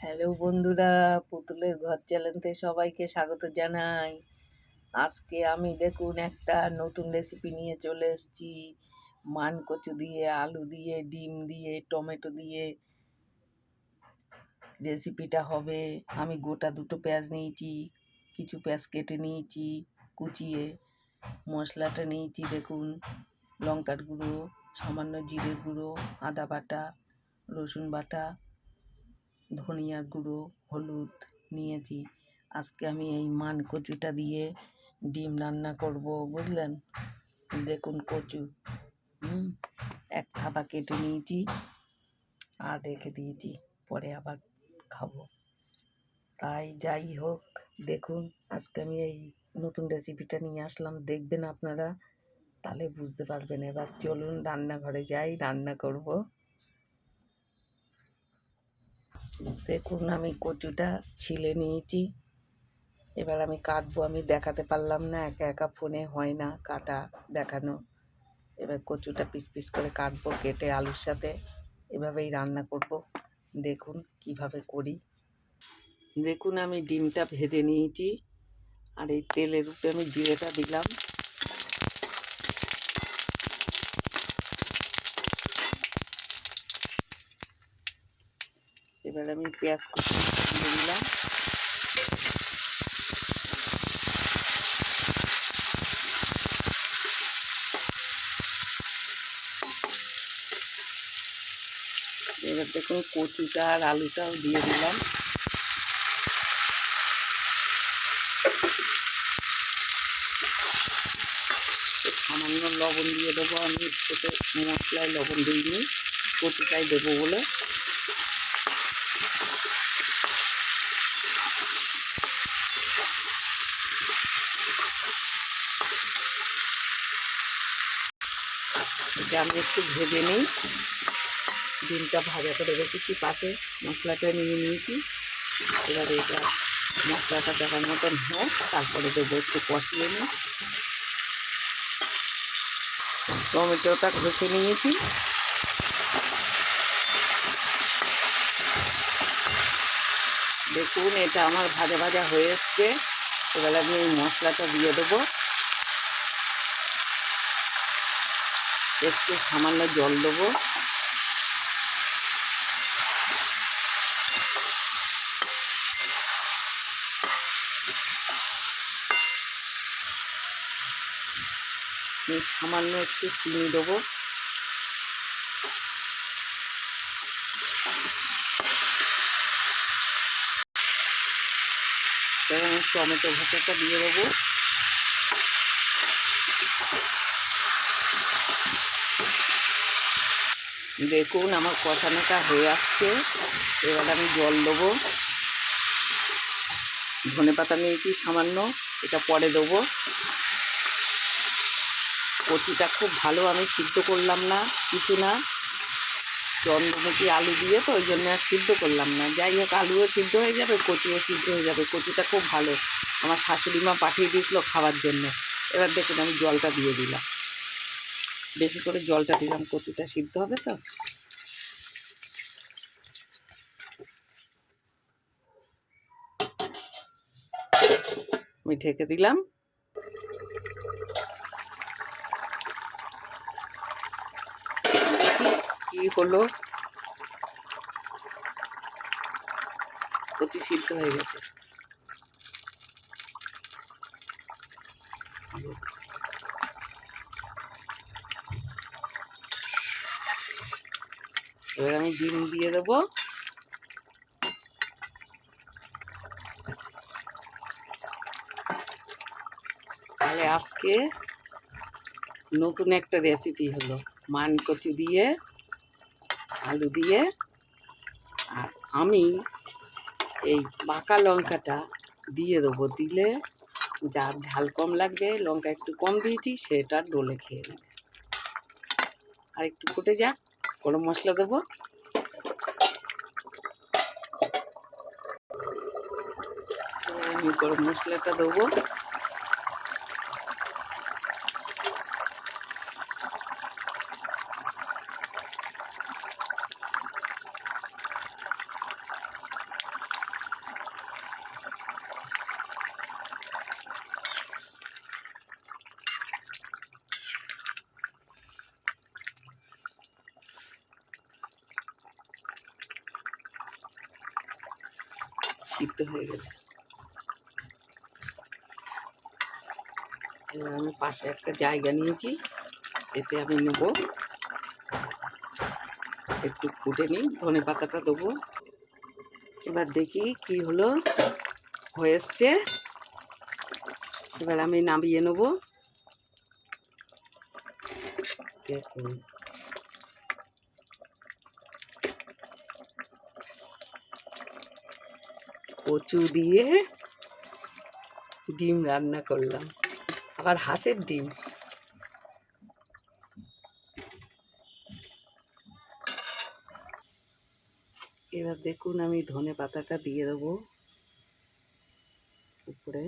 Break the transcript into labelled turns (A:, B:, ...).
A: Hello বন্ধুরা, পুতুলের ঘর চ্যানেলতে সবাইকে স্বাগত জানাই। আজকে আমি দেখুন একটা নতুন রেসিপি নিয়ে চলে এসেছি। মান কচু দিয়ে, আলু দিয়ে, ডিম দিয়ে, টমেটো দিয়ে। রেসিপিটা হবে, আমি গোটা দুটো পেঁয়াজ নিয়েছি, কিছু পেঁয়াজ কেটে নিয়েছি, কুচিয়ে মশলাটা নিয়েছি দেখুন। লঙ্কার গুঁড়ো, সামান্য জিরে গুঁড়ো, আদা বাটা, রসুন বাটা ধনিয়ার গুঁড়ো, হলুদ নিয়েছি। আজকে আমি এই মান কচুটা দিয়ে ডিম রান্না করব, বুঝলেন? দেখুন কচু। হুম, এক থাবা কেটে নিয়েছি আর রেখে দিয়েছি, পরে আবার খাব। তাই যাই হোক, দেখুন, আজকে আমি এই নতুন রেসিপিটা নিয়ে আসলাম। দেখবেন আপনারা, তাহলে বুঝতে পারবেন। এবার চলুন রান্নাঘরে যাই, রান্না করব। দেখুন, আমি কচুটা ছিলে নিয়েছি। এবার আমি কাটবো, আমি দেখাতে পারলাম না, একা একা ফোনে হয় না কাটা দেখানো। এবার কচুটা পিস পিস করে কাটবো, কেটে আলুর সাথে এভাবেই রান্না করব। দেখুন কীভাবে করি। দেখুন, আমি ডিমটা ভেজে নিয়েছি, আর এই তেলের উপরে আমি জিরেটা দিলাম। এবার আমি পেঁয়াজ কুচি দিলাম এবার দেখুন কচুটা আর আলুটাও দিয়ে দিলাম। সামান্য লবণ দিয়ে দেবো আমি ওতে মশলায় লবণ দিইনি, কচুটাই দেবো বলে। এটা আমি একটু ভেজে নিই। ডিমটা ভাজা করে রেখেছি পাশে। মশলাটা নিয়ে নিয়েছি। এবার এটা মশলাটা দেখার মতন হোক তারপরে দেবো একটু কষিয়ে নিই। টমেটোটা ঘষে নিয়েছি। দেখুন, এটা আমার ভাজা ভাজা হয়ে এসছে। এবার আমি এই মশলাটা দিয়ে দেবো। একটু সামান্য জল দেবো। সামান্য একটু চিনি দেবো। এবং টমেটো ভাজাটা দিয়ে দেবো। দেখুন আমার কষানোটা হয়ে আসছে। এবার আমি জল দেবো। ধনে পাতা নিয়েছি সামান্য, এটা পরে দেবো। কচিটা খুব ভালো আমি সিদ্ধ করলাম না, কিছু না। চন্দ্রমুখী আলু দিয়ে তো ওই জন্য আর সিদ্ধ করলাম না। যাই হোক, আলুও সিদ্ধ হয়ে যাবে, কচিও সিদ্ধ হয়ে যাবে। কচিটা খুব ভালো। আমার শাশুড়ি মা পাঠিয়ে দিয়েছিলো খাওয়ার জন্য। এবার দেখুন আমি জলটা দিয়ে দিলাম। বেশি করে জলটা দিলাম, কচুটা সিদ্ধ হবে তো? আমি ঢেকে দিলাম। কি হলো? কচি সিদ্ধ হয়ে গেছে। এবার আমি ডিম দিয়ে দেবো। তাহলে আজকে নতুন একটা রেসিপি হলো। মান কচু দিয়ে, আলু দিয়ে, আর আমি এই পাকা লঙ্কাটা দিয়ে দেবো। দিলে যার ঝাল কম লাগবে, লঙ্কা একটু কম দিয়েছি, সেটা ডলে খেয়ে নেবে। আর একটু ফুটে যাক। গরম মশলা দেবো। আমি গরম মশলাটা দেবো। সিদ্ধ হয়ে গেছে। এবার আমি পাশে একটা জায়গা নিয়েছি, এতে আমি নেব। একটু ফুটে নিই, ধনে পাতাটা দেবো। এবার দেখি কি হলো, হয়ে এসছে। এবার আমি নামিয়ে নেব। দেখুন। কচু দিয়ে ডিম রান্না করলাম। আবার হাঁসের ডিম। এবার দেখুন আমি ধনে পাতাটা দিয়ে দেবো উপরে।